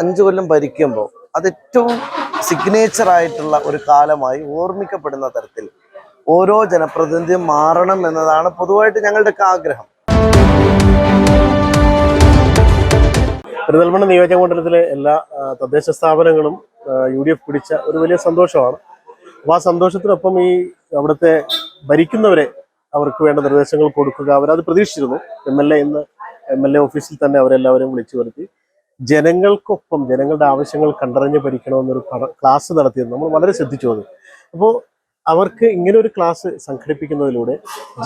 അഞ്ചു കൊല്ലം ഭരിക്കുമ്പോൾ അത് ഏറ്റവും സിഗ്നേച്ചർ ആയിട്ടുള്ള ഒരു കാലമായി ഓർമ്മിക്കപ്പെടുന്ന തരത്തിൽ ഓരോ ജനപ്രതിനിധിയും മാറണം എന്നതാണ് പൊതുവായിട്ട് ഞങ്ങളുടെയൊക്കെ ആഗ്രഹം. പെരുന്തൽമണ്ണ നിയോജക മണ്ഡലത്തിലെ എല്ലാ തദ്ദേശ സ്ഥാപനങ്ങളും യു ഡി എഫ് പിടിച്ച ഒരു വലിയ സന്തോഷമാണ്. അപ്പോൾ ആ സന്തോഷത്തിനൊപ്പം ഈ അവിടുത്തെ ഭരിക്കുന്നവരെ അവർക്ക് വേണ്ട നിർദ്ദേശങ്ങൾ കൊടുക്കുക അവരത് പ്രതീക്ഷിച്ചിരുന്നു. എം എൽ എ ഇന്ന് എം എൽ എ ഓഫീസിൽ തന്നെ അവരെല്ലാവരും വിളിച്ചു വരുത്തി. ജനങ്ങൾക്കൊപ്പം ജനങ്ങളുടെ ആവശ്യങ്ങൾ കണ്ടറിഞ്ഞ് ഭരിക്കണമെന്നൊരു ക്ലാസ് നടത്തിയത് നമ്മൾ വളരെ ശ്രദ്ധിച്ചു അത് അപ്പോൾ അവർക്ക് ഇങ്ങനെ ഒരു ക്ലാസ് സംഘടിപ്പിക്കുന്നതിലൂടെ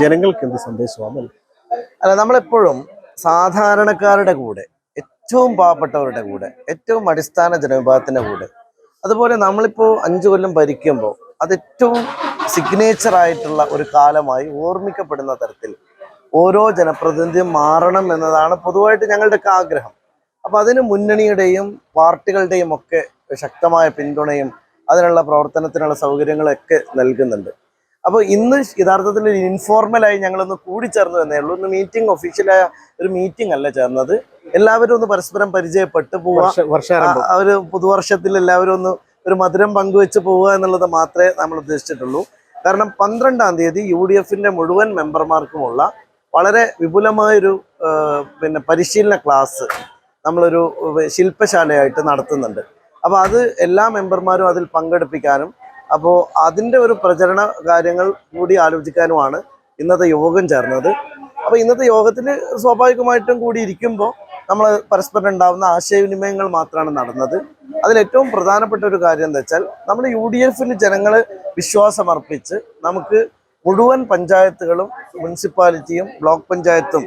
ജനങ്ങൾക്ക് എന്ത് സന്ദേശമാണ്? അല്ല നമ്മളെപ്പോഴും സാധാരണക്കാരുടെ കൂടെ ഏറ്റവും പാവപ്പെട്ടവരുടെ കൂടെ ഏറ്റവും അടിസ്ഥാന ജനവിഭാഗത്തിന്റെ കൂടെ അതുപോലെ നമ്മളിപ്പോൾ അഞ്ചു കൊല്ലം ഭരിക്കുമ്പോൾ അത് ഏറ്റവും സിഗ്നേച്ചർ ആയിട്ടുള്ള ഒരു കാലമായി ഓർമ്മിക്കപ്പെടുന്ന തരത്തിൽ ഓരോ ജനപ്രതിനിധിയും മാറണം എന്നതാണ് പൊതുവായിട്ട് ഞങ്ങളുടെയൊക്കെ ആഗ്രഹം അപ്പൊ അതിന് മുന്നണിയുടെയും പാർട്ടികളുടെയും ഒക്കെ ശക്തമായ പിന്തുണയും അതിനുള്ള പ്രവർത്തനത്തിനുള്ള സൗകര്യങ്ങളൊക്കെ നൽകുന്നുണ്ട്. അപ്പോൾ ഇന്ന് യഥാർത്ഥത്തിൽ ഒരു ഇൻഫോർമലായി ഞങ്ങളൊന്ന് കൂടിച്ചേർന്നു എന്നേ ഉള്ളൂ. ഒന്ന് മീറ്റിംഗ് ഒഫീഷ്യലായ ഒരു മീറ്റിംഗ് അല്ല ചേർന്നത്. എല്ലാവരും ഒന്ന് പരസ്പരം പരിചയപ്പെട്ട് പോവുക. അവർ ഒരു പുതുവർഷത്തിൽ എല്ലാവരും ഒന്ന് ഒരു മധുരം പങ്കുവെച്ച് പോവുക എന്നുള്ളത് മാത്രമേ നമ്മൾ ഉദ്ദേശിച്ചിട്ടുള്ളൂ. കാരണം പന്ത്രണ്ടാം തീയതി യു ഡി എഫിന്റെ മുഴുവൻ മെമ്പർമാർക്കുമുള്ള വളരെ വിപുലമായൊരു പിന്നെ പരിശീലന ക്ലാസ് നമ്മളൊരു ശില്പശാലയായിട്ട് നടത്തുന്നുണ്ട്. അപ്പോൾ അത് എല്ലാ മെമ്പർമാരും അതിൽ പങ്കെടുപ്പിക്കാനും അപ്പോൾ അതിന്റെ ഒരു പ്രചരണ കാര്യങ്ങൾ കൂടി ആലോചിക്കാനുമാണ് ഇന്നത്തെ യോഗം ചേർന്നത്. അപ്പോൾ ഇന്നത്തെ യോഗത്തിൽ സ്വാഭാവികമായിട്ടും കൂടി ഇരിക്കുമ്പോൾ നമ്മൾ പരസ്പരം ഉണ്ടാവുന്ന ആശയവിനിമയങ്ങൾ മാത്രമാണ് നടന്നത്. അതിലേറ്റവും പ്രധാനപ്പെട്ട ഒരു കാര്യം എന്താ വെച്ചാൽ നമ്മൾ യു ഡി എഫിൽ ജനങ്ങൾ വിശ്വാസമർപ്പിച്ച് നമുക്ക് മുഴുവൻ പഞ്ചായത്തുകളും മുനിസിപ്പാലിറ്റിയും ബ്ലോക്ക് പഞ്ചായത്തും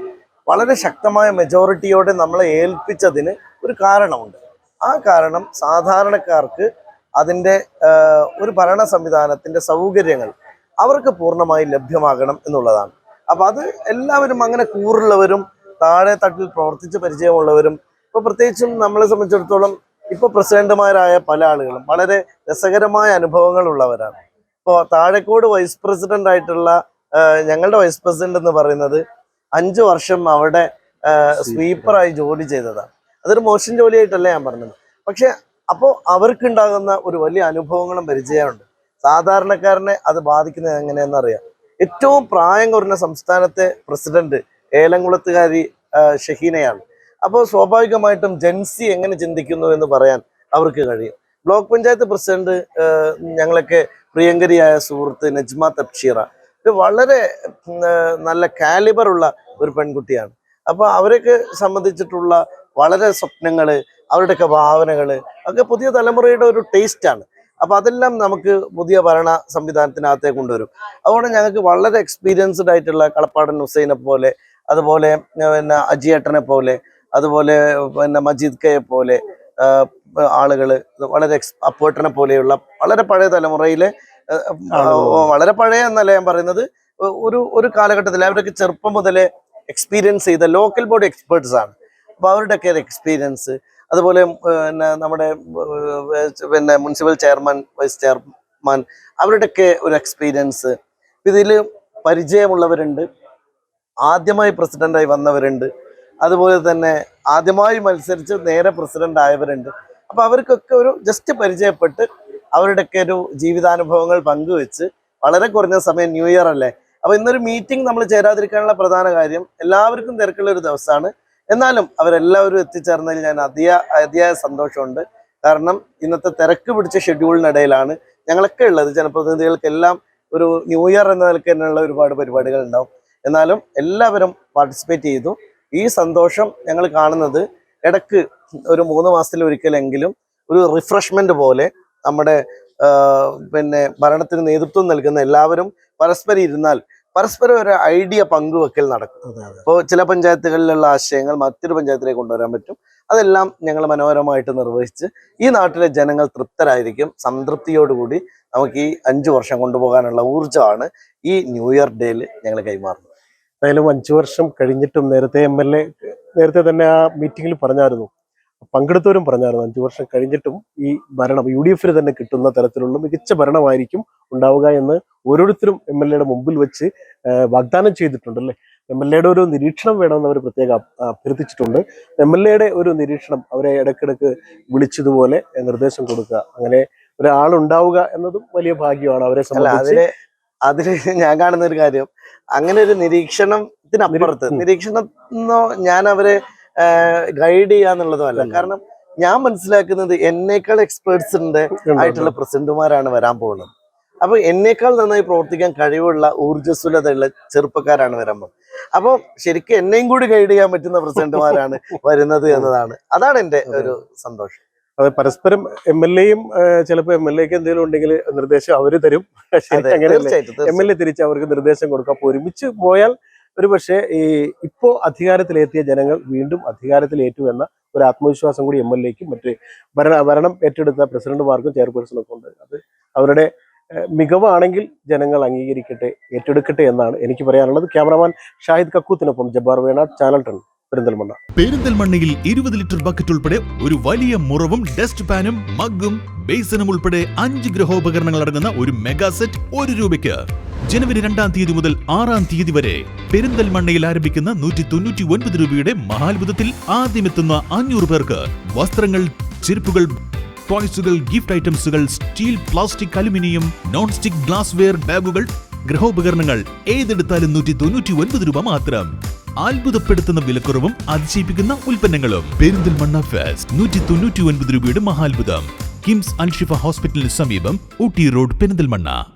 വളരെ ശക്തമായ മെജോറിറ്റിയോടെ നമ്മളെ ഏൽപ്പിച്ചതിന് ഒരു കാരണമുണ്ട്. ആ കാരണം സാധാരണക്കാർക്ക് അതിന്റെ ഒരു ഭരണ സംവിധാനത്തിന്റെ സൗകര്യങ്ങൾ അവർക്ക് പൂർണമായി ലഭ്യമാകണം എന്നുള്ളതാണ്. അപ്പം അത് എല്ലാവരും അങ്ങനെ കൂറുള്ളവരും താഴെ തട്ടിൽ പ്രവർത്തിച്ച് പരിചയമുള്ളവരും ഇപ്പോൾ പ്രത്യേകിച്ചും നമ്മളെ സംബന്ധിച്ചിടത്തോളം ഇപ്പോൾ പ്രസിഡന്റുമാരായ പല ആളുകളും വളരെ രസകരമായ അനുഭവങ്ങളുള്ളവരാണ് ഇപ്പോൾ താഴെക്കോട് വൈസ് പ്രസിഡന്റ് ആയിട്ടുള്ള ഞങ്ങളുടെ വൈസ് പ്രസിഡന്റ് എന്ന് പറയുന്നത് അഞ്ചു വർഷം അവിടെ സ്വീപ്പറായി ജോലി ചെയ്തതാണ് അതൊരു മോശം ജോലിയായിട്ടല്ല ഞാൻ പറഞ്ഞത്. പക്ഷെ അപ്പോൾ അവർക്കുണ്ടാകുന്ന ഒരു വലിയ അനുഭവങ്ങളും പരിചയമുണ്ട്. സാധാരണക്കാരനെ അത് ബാധിക്കുന്നത് എങ്ങനെയെന്ന് അറിയാം. ഏറ്റവും പ്രായം കുറഞ്ഞ സംസ്ഥാനത്തെ പ്രസിഡന്റ് ഏലംകുളത്തുകാരി ഷഹീനയാണ്. അപ്പോൾ സ്വാഭാവികമായിട്ടും ജെൻസി എങ്ങനെ ചിന്തിക്കുന്നു എന്ന് പറയാൻ അവർക്ക് കഴിയും. ബ്ലോക്ക് പഞ്ചായത്ത് പ്രസിഡന്റ് ഞങ്ങളൊക്കെ പ്രിയങ്കരിയായ സുഹൃത്ത് നജ്മ തബ്ഷീറ. ഇത് വളരെ നല്ല കാലിബർ ഉള്ള ഒരു പെൺകുട്ടിയാണ്. അപ്പോൾ അവരൊക്കെ സംബന്ധിച്ചിട്ടുള്ള വളരെ സ്വപ്നങ്ങൾ അവരുടെയൊക്കെ ഭാവനകൾ ഒക്കെ പുതിയ തലമുറയുടെ ഒരു ടേസ്റ്റ് ആണ്. അപ്പൊ അതെല്ലാം നമുക്ക് പുതിയ ഭരണ സംവിധാനത്തിനകത്തേ കൊണ്ടുവരും. അതുകൊണ്ട് ഞങ്ങൾക്ക് വളരെ എക്സ്പീരിയൻസ്ഡ് ആയിട്ടുള്ള കളപ്പാടൻ ഹുസൈനെ പോലെ അതുപോലെ പിന്നെ അജിയേട്ടനെ പോലെ അതുപോലെ പിന്നെ മജീദ് കയെ പോലെ ആളുകൾ വളരെ എക്സ് അപ്പോട്ടനെ പോലെയുള്ള വളരെ പഴയ തലമുറയിലെ വളരെ പഴയ എന്നല്ല ഞാൻ പറയുന്നത് ഒരു ഒരു കാലഘട്ടത്തിൽ അവരൊക്കെ ചെറുപ്പം മുതലേ എക്സ്പീരിയൻസ് ചെയ്ത ലോക്കൽ ബോഡി എക്സ്പേർട്സ് ആണ്. അപ്പൊ അവരുടെയൊക്കെ ഒരു എക്സ്പീരിയൻസ് അതുപോലെ പിന്നെ നമ്മുടെ പിന്നെ മുനിസിപ്പൽ ചെയർമാൻ വൈസ് ചെയർമാൻ അവരുടെയൊക്കെ ഒരു എക്സ്പീരിയൻസ് ഇതിൽ പരിചയമുള്ളവരുണ്ട്. ആദ്യമായി പ്രസിഡന്റായി വന്നവരുണ്ട്. അതുപോലെ തന്നെ ആദ്യമായി മത്സരിച്ച് നേരെ പ്രസിഡന്റ് ആയവരുണ്ട്. അപ്പൊ അവർക്കൊക്കെ ഒരു ജസ്റ്റ് പരിചയപ്പെട്ട് അവരുടെയൊക്കെ ഒരു ജീവിതാനുഭവങ്ങൾ പങ്കുവെച്ച് വളരെ കുറഞ്ഞ സമയം ന്യൂ ഇയർ അല്ലേ? അപ്പൊ ഇന്നൊരു മീറ്റിംഗ് നമ്മൾ ചേരാതിരിക്കാനുള്ള പ്രധാന കാര്യം എല്ലാവർക്കും തിരക്കുള്ള ഒരു ദിവസമാണ്. എന്നാലും അവരെല്ലാവരും എത്തിച്ചേർന്നതിൽ ഞാൻ അതിയ അതിയായ സന്തോഷമുണ്ട്. കാരണം ഇന്നത്തെ തിരക്ക് പിടിച്ച ഷെഡ്യൂളിനിടയിലാണ് ഞങ്ങളൊക്കെ ഉള്ളത്. ജനപ്രതിനിധികൾക്കെല്ലാം ഒരു ന്യൂ ഇയർ എന്ന നിലയ്ക്ക് തന്നെയുള്ള ഒരുപാട് പരിപാടികൾ ഉണ്ടാവും. എന്നാലും എല്ലാവരും പാർട്ടിസിപ്പേറ്റ് ചെയ്തു. ഈ സന്തോഷം ഞങ്ങൾ കാണുന്നത് ഇടയ്ക്ക് ഒരു മൂന്ന് മാസത്തിൽ ഒരിക്കലെങ്കിലും ഒരു റിഫ്രഷ്മെന്റ് പോലെ നമ്മുടെ പിന്നെ ഭരണത്തിന് നേതൃത്വം നൽകുന്ന എല്ലാവരും പരസ്പരം ഇരുന്നാൽ പരസ്പരം ഒരു ഐഡിയ പങ്കുവെക്കൽ നടക്കും. അതെ ചില പഞ്ചായത്തുകളിലുള്ള ആശയങ്ങൾ മറ്റൊരു പഞ്ചായത്തിലേക്ക് കൊണ്ടുവരാൻ പറ്റും. അതെല്ലാം ഞങ്ങൾ മനോഹരമായിട്ട് നിർവഹിച്ച് ഈ നാട്ടിലെ ജനങ്ങൾ തൃപ്തരായിരിക്കും. സംതൃപ്തിയോടുകൂടി നമുക്ക് ഈ അഞ്ചു വർഷം കൊണ്ടുപോകാനുള്ള ഊർജമാണ് ഈ ന്യൂ ഇയർ ഡേയിൽ ഞങ്ങൾ കൈമാറുന്നത്. എന്തായാലും അഞ്ചു വർഷം കഴിഞ്ഞിട്ടും നേരത്തെ എം എൽ എ നേരത്തെ തന്നെ ആ മീറ്റിംഗിൽ പറഞ്ഞായിരുന്നു. പങ്കെടുത്തവരും പറഞ്ഞായിരുന്നു അഞ്ചു വർഷം കഴിഞ്ഞിട്ടും ഈ ഭരണം യു ഡി എഫിന് തന്നെ കിട്ടുന്ന തരത്തിലുള്ള മികച്ച ഭരണമായിരിക്കും ഉണ്ടാവുക എന്ന് ഓരോരുത്തരും എം എൽ എയുടെ മുമ്പിൽ വെച്ച് വാഗ്ദാനം ചെയ്തിട്ടുണ്ട് അല്ലേ എം എൽ എയുടെ ഒരു നിരീക്ഷണം വേണമെന്ന് അവർ പ്രത്യേകം അഭ്യർത്ഥിച്ചിട്ടുണ്ട്. എം എൽ എയുടെ ഒരു നിരീക്ഷണം അവരെ ഇടയ്ക്കിടയ്ക്ക് വിളിച്ചതുപോലെ നിർദ്ദേശം കൊടുക്കുക. അങ്ങനെ ഒരാളുണ്ടാവുക എന്നതും വലിയ ഭാഗ്യമാണ് അവരെ സംബന്ധിച്ച്. അതിൽ ഞാൻ കാണുന്ന ഒരു കാര്യം അങ്ങനെ ഒരു നിരീക്ഷണത്തിനപ്പുറത്ത് നിരീക്ഷണം ഞാൻ അവരെ ഗൈഡ് ചെയ്യാന്നുള്ളതോ അല്ല കാരണം ഞാൻ മനസ്സിലാക്കുന്നത് എന്നേക്കാൾ എക്സ്പേർട്സ് ഉണ്ട് ആയിട്ടുള്ള പ്രസിഡന്റുമാരാണ് വരാൻ പോകുന്നത്. അപ്പൊ എന്നേക്കാൾ നന്നായി പ്രവർത്തിക്കാൻ കഴിവുള്ള ഊർജസ്വലതയുള്ള ചെറുപ്പക്കാരാണ് വരാൻ പോകുന്നത്. അപ്പൊ ശരിക്കും എന്നെയും കൂടി ഗൈഡ് ചെയ്യാൻ പറ്റുന്ന പ്രസിഡന്റുമാരാണ് വരുന്നത് എന്നതാണ്. അതാണ് എന്റെ ഒരു സന്തോഷം. അത് പരസ്പരം എം എൽ എയും ചിലപ്പോൾ എം എൽ എക്ക് എന്തെങ്കിലും ഉണ്ടെങ്കിൽ നിർദ്ദേശം അവർ തരും. തീർച്ചയായിട്ടും എം എൽ എ തിരിച്ച് അവർക്ക് നിർദ്ദേശം കൊടുക്കാം അപ്പൊ ഒരുമിച്ച് പോയാൽ ഒരു പക്ഷേ ഈ ഇപ്പോൾ അധികാരത്തിലെത്തിയ ജനങ്ങൾ വീണ്ടും അധികാരത്തിലേറ്റു എന്ന ഒരു ആത്മവിശ്വാസം കൂടി എം എൽ എക്കും മറ്റ് ഭരണ ഭരണം ഏറ്റെടുത്ത പ്രസിഡന്റുമാർക്കും ചെയർപേഴ്സണൊക്കെ ഉണ്ട്. അത് അവരുടെ മികവാണെങ്കിൽ ജനങ്ങൾ അംഗീകരിക്കട്ടെ ഏറ്റെടുക്കട്ടെ എന്നാണ് എനിക്ക് പറയാനുള്ളത്. ക്യാമറമാൻ ഷാഹിദ് കക്കൂത്തിനൊപ്പം ജബ്ബാർ വേണാട് ചാനൽ ടൺ പെരിന്തൽമണ്ണ. പെരിന്തൽമണ്ണയിൽ ഇരുപത് ലിറ്റർ ബക്കറ്റ് ഉൾപ്പെടെ ഒരു വലിയ മുറവും ഡസ്റ്റ് പാനും മഗ്ഗും ബേസനും ഉൾപ്പെടെ അഞ്ച് ഗ്രഹോപകരണങ്ങൾ അടങ്ങുന്ന ഒരു മെഗാ സെറ്റ് ഒരു രൂപയ്ക്ക്. ജനുവരി രണ്ടാം തീയതി മുതൽ ആറാം തീയതി വരെ പെരിന്തൽമണ്ണയിൽ ആരംഭിക്കുന്ന നൂറ്റി തൊണ്ണൂറ്റി ഒൻപത് രൂപയുടെ മഹാത്ഭുതത്തിൽ ആദ്യമെത്തുന്ന അഞ്ഞൂറ് പേർക്ക് വസ്ത്രങ്ങൾ ചെരുപ്പുകൾ ടോയ്സുകൾ gift ഐറ്റംസുകൾ steel plastic aluminium non stick glassware ബാഗുകൾ ഗ്രഹോപകരണങ്ങൾ ഏതെടുത്താലും നൂറ്റി തൊണ്ണൂറ്റി ഒൻപത് രൂപ മാത്രം. അത്ഭുതപ്പെടുത്തുന്ന വിലക്കുറവും അതിശയിപ്പിക്കുന്ന ഉൽപ്പന്നങ്ങളും. പെരിന്തൽമണ്ണ ഫെസ്റ്റ് നൂറ്റി തൊണ്ണൂറ്റി ഒൻപത് രൂപയുടെ മഹാത്ഭുതം. കിംസ് അൽഷിഫ ഹോസ്പിറ്റലിന് സമീപം ഊട്ടി റോഡ് പെരിന്തൽമണ്ണ.